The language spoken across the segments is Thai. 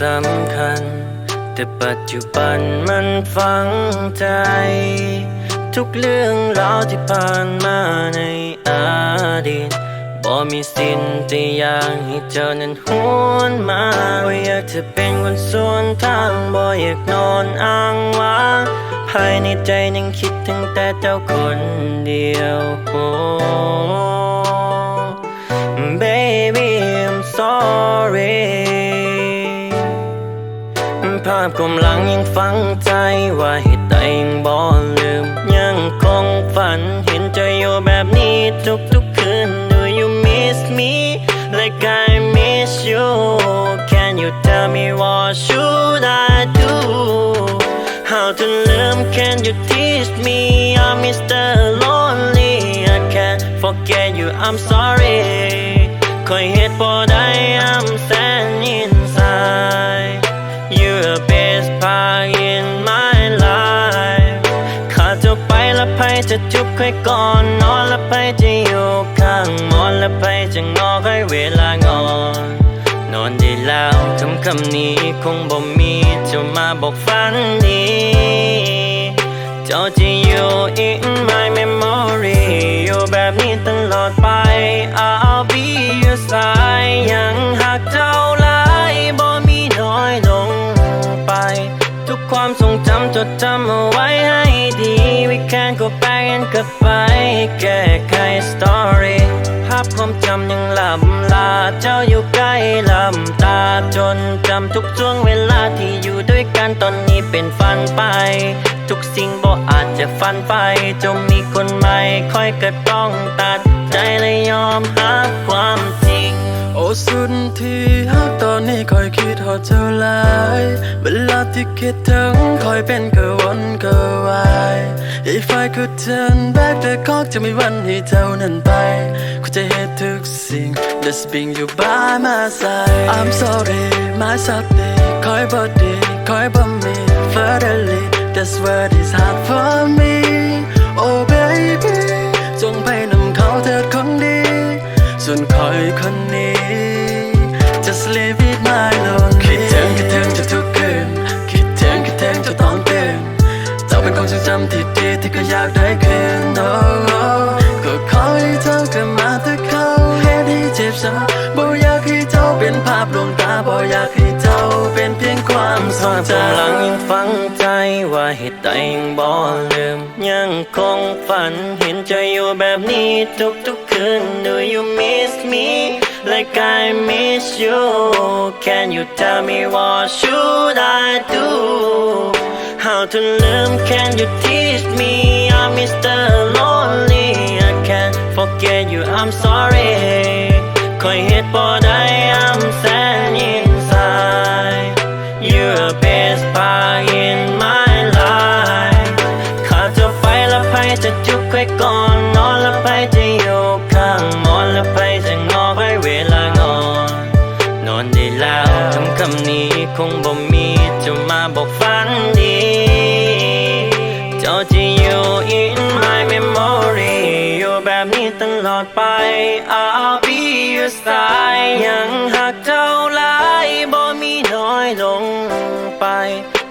สำคัญ แต่ปัจจุบันมันฝังใจ ทุกเรื่องราวที่ผ่านมาในอดีตบ่มีสิ้นแต่อยากให้เจ้านั้นหวนมาบ่อยากจะเป็นคนส่วนทางบ่อยากนอนอ้างว้างภายในใจยังคิดถึงแต่เจ้าคนเดียวโอ้ Baby I'm sorry ภาพกำลังยังฝังใจว่าเหตุใดยังบ่ลืม ยังคงฝันเห็นเธออยู่แบบนี้ทุกๆคืน Do you miss me like I miss you Can you tell me what should I do How to love Can you teach me I'm Mr. Lonely I can't forget you I'm sorry คอยเหตุบ่ได้ I'm stand ก่อนนอนแล้วใครจะอยู่ข้างมอนแล้วใครจะงอให้เวลางอนนอนได้แล้วคำคำนี้คงบ่มีจะมาบอกฝันดีเจ้าจะอยู่ in my memory อยู่แบบนี้ตลอดไป I'll be your side ยังหักเจ้าหลายบ่มีน้อยลงไป ทุกความทรงจำจดจำเอาไว้ให้ดี We can go back and กลับไปแก้ไข story ภาพความจำยังลำลา เจ้าอยู่ใกล้ลำตาจนจำทุกช่วงเวลาที่อยู่ด้วยกันตอนนี้เป็นฝันไป ทุกสิ่งบ่อาจจะฝันไปจงมีคนใหม่ค่อยเกิดต้องตัดใจและยอมรับความจริง สุดที่ฮักตอนนี้คอยคิดหอดเจ้าลายเวลาที่คิดถึงคอยเป็นกระวนกระวายอีไฟคือเธนแบกแต่คอกจะไม่วันให้เจ้านั้นไปกูจะเห็นทุกสิ่ง that's being you by my side I'm sorry my sorry คอยบอดีคอยบอมี finally that's what is hard for me Oh baby leave it my lone คิดถึงคิดถึงจะทุกคืนคิดถึงคิดถึงจะต้องตือนเจ้าเป็นความทรงจำที่ดีที่ก็อยากได้คืน oh, oh ก็ขอให้เธอกลับมาแต่เขาเหตุให้เจ็บช้ำบ่อยากให้เจ้าเป็นภาพลวงตาบ่อยากให้เจ้าเป็นเพียงความทรงจกำลังยังฝังใจว่าเหตุใดยังบ่ลืมยังคงฝันเห็นเธออยู่แบบนี้ทุกๆคืน Do you miss me like I miss you Can you tell me what should I do How to love Can you teach me I'm Mr. Lonely I can't forget you I'm sorry คอยเหตุบ่ได้ ยังหักเจ้าหลายบ่มีน้อยลงไป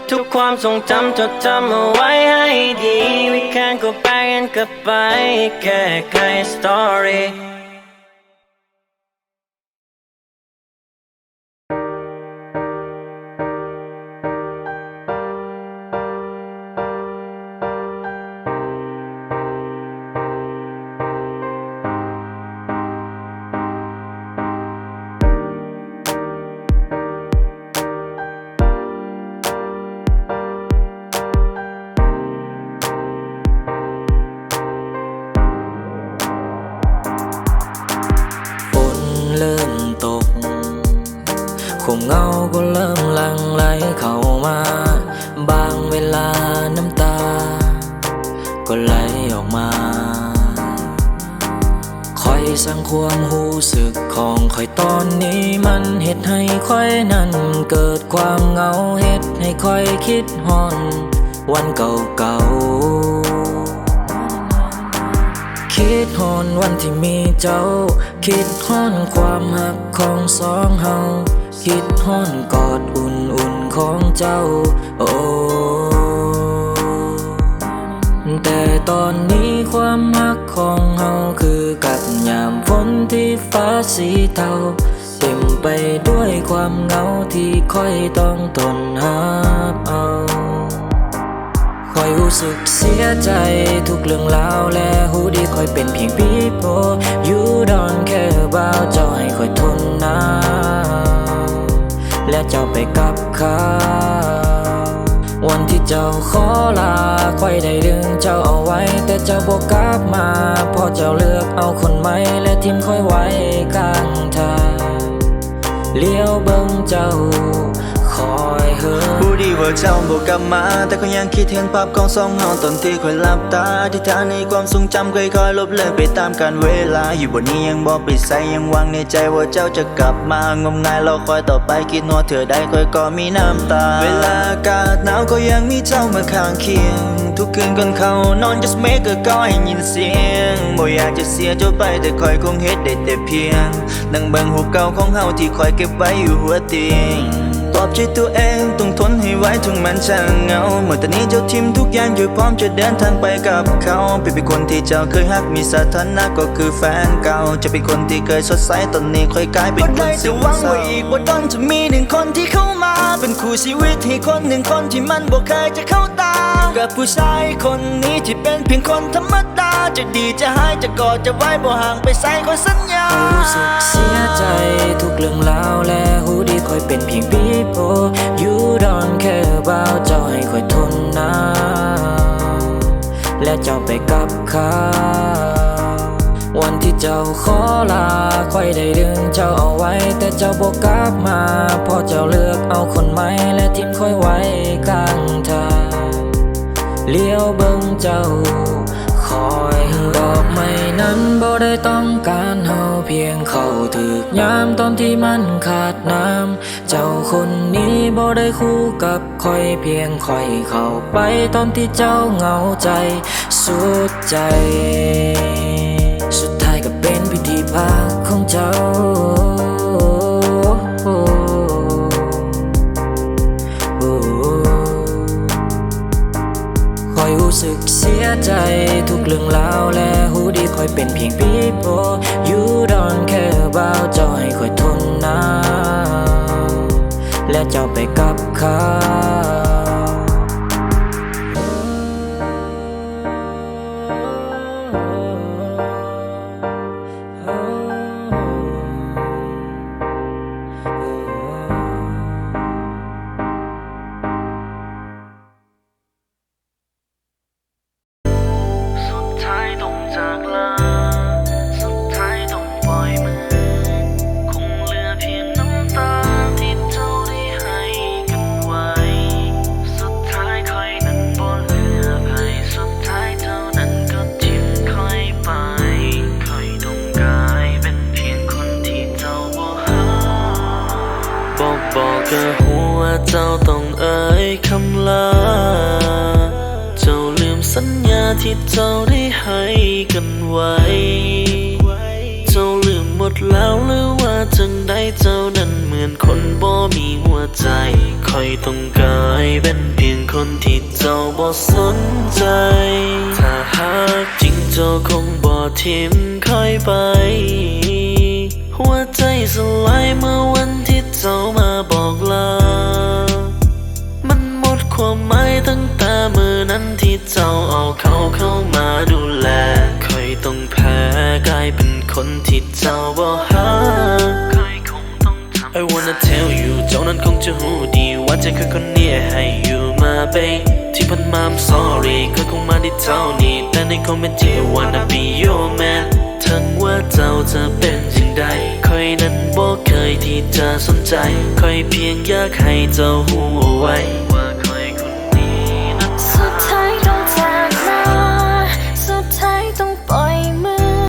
ทุกความทรงจำจดจำเอาไว้ให้ดี We can go back and กลับไปแก้ไข story คอยสั่งความหูสึกของคอยตอนนี้มันเฮ็ดให้คอยนั้นเกิดความเหงาเฮ็ดให้คอยคิดฮอน วันเก่าๆคิคิดฮอนวันที่มีเจ้า คิดฮอนความหักของสองเฮาคิดฮอนกอดอุ่นๆของเจ้า โอ้ แต่ตอนนี้ความรักของเฮาคือกับยามฝนที่ฟ้าสีเทาเต็มไปด้วยความเหงาที่ค่อยต้องทนหาเอาคอยรู้สึกเสียใจทุกเรื่องราวและหูดีคอยเป็นเพียงปีโป You don't care about เจ้าให้คอยทนหนาวและเจ้าไปกับเขา เจ้าขอลาคอยได้ดึงเจ้าเอาไว้ แต่เจ้าบอกกลับมาพอเจ้าเลือกเอาคนใหม่และทิมค่อยไว้กลางทางเลี้ยวเบิ่งเจ้า อยเหินรู้ดีว่าเจ้าบอกกลับมา แต่ก็ยังคิดเห็นภาพของสองเฮาตอนที่คอยหลับตาที่ทางในความทรงจำค่อยๆลบเลือนไปตามกาลเวลา อยู่บนนี้ยังบอกไปใส่ยังวังในใจว่าเจ้าจะกลับมางมงายเรอคอยต่อไปคิดนัวเธอได้คอยก็มีน้ำตา เวลาอากาศหนาวก็ยังมีเจ้ามาข้างเคียง ทุกคืนก่อนเขานอน just make a ก็ให้ยินเสียงบ่อยากจะเสียเจ้าไปแต่คอยคงเฮ็ดได้แต่เพียงนั่งเบิ่งหูเก่าของเฮาที่คอยเก็บไว้อยู่หัวเตียง ปลอบใจตัวเองต้องทนให้ไหวถึงมันช่างเหงาเมื่อตอนนี้เจ้าทิมทุกอย่างอยู่พร้อมจะเดินทางไปกับเขาเป็นเป็นคนที่เจ้าเคยฮักมีสถานะก็คือแฟนเก่าจะเป็นคนที่เคยสดใสตอนนี้ค่อยกลายเป็นคนซึมเศร้าหวังไว่าอีกว่าตอนจะมีหนึ่งคนที่เข้ามา เป็นคู่ชีวิตให้คนหนึ่งคนที่มันบ่เคยจะเข้าตา กับผู้ชายคนนี้ที่เป็นเพียงคนธรรมดา จะดีจะหายจะกอดจะไว้บ่ห่างไปใส่คนสัญญารู้สึกเสียใจทุกเรื่องราวและหูดีคอยเป็นเพียงปีโป You don't care about เจ้าให้คอยทนหนาวและเจ้าไปกับเขาวันที่เจ้าขอลาคอยได้ดึงเจ้าเอาไว้ แต่เจ้าบอกกลับมาเพอเจ้าเลือกเอาคนใหม่และทิ้งคอยไว้กลางทางเลี้ยวเบิ่งเจ้า คอยดอกไม้นั้นบ่ได้ต้องการเฮาเพียงเข้าถึกยามตอนที่มันขาดน้ำ เจ้าคนนี้บ่ได้คู่กับคอยเพียงคอยเข้าไปตอนที่เจ้าเหงาใจ สุดใจ กบอกกับหัวเจ้าต้องเอ่ยคำลา เจ้าลืมสัญญาที่เจ้าได้ให้กันไว้ เจ้าลืมหมดแล้วหรือว่าจังได้เจ้านั้นเหมือนคนบ่มีหัวใจ คอยต้องกลายเป็นเพียงคนที่เจ้าบ่สนใจ ถ้าหากจริงเจ้าคงบ่ทิ้มคอยไป หัวใจสลายเมื่อวันที่เจ้ามาบอกลา มันหมดความหมายตั้งแต่มือนั้นที่เจ้าเอาเขาเข้ามาดูแลคอยต้องแพ้กลายเป็นคนที่เจ้าบ่หาคอยคงต้องทำ I wanna tell you เจ้านั้นคงจะหูดีว่าใจคือคนนี้ให้อยู่มาเบที่ผ่านมา I'm sorry เคยคงมาได้เท่านี้แต่ในคอมเมนต์ที่ I wanna be your man ทั้งว่าเจ้าจะเป็นอย่ง ที่จะสนใจคอยเพียงอยากให้เจ้าหูเอาไว้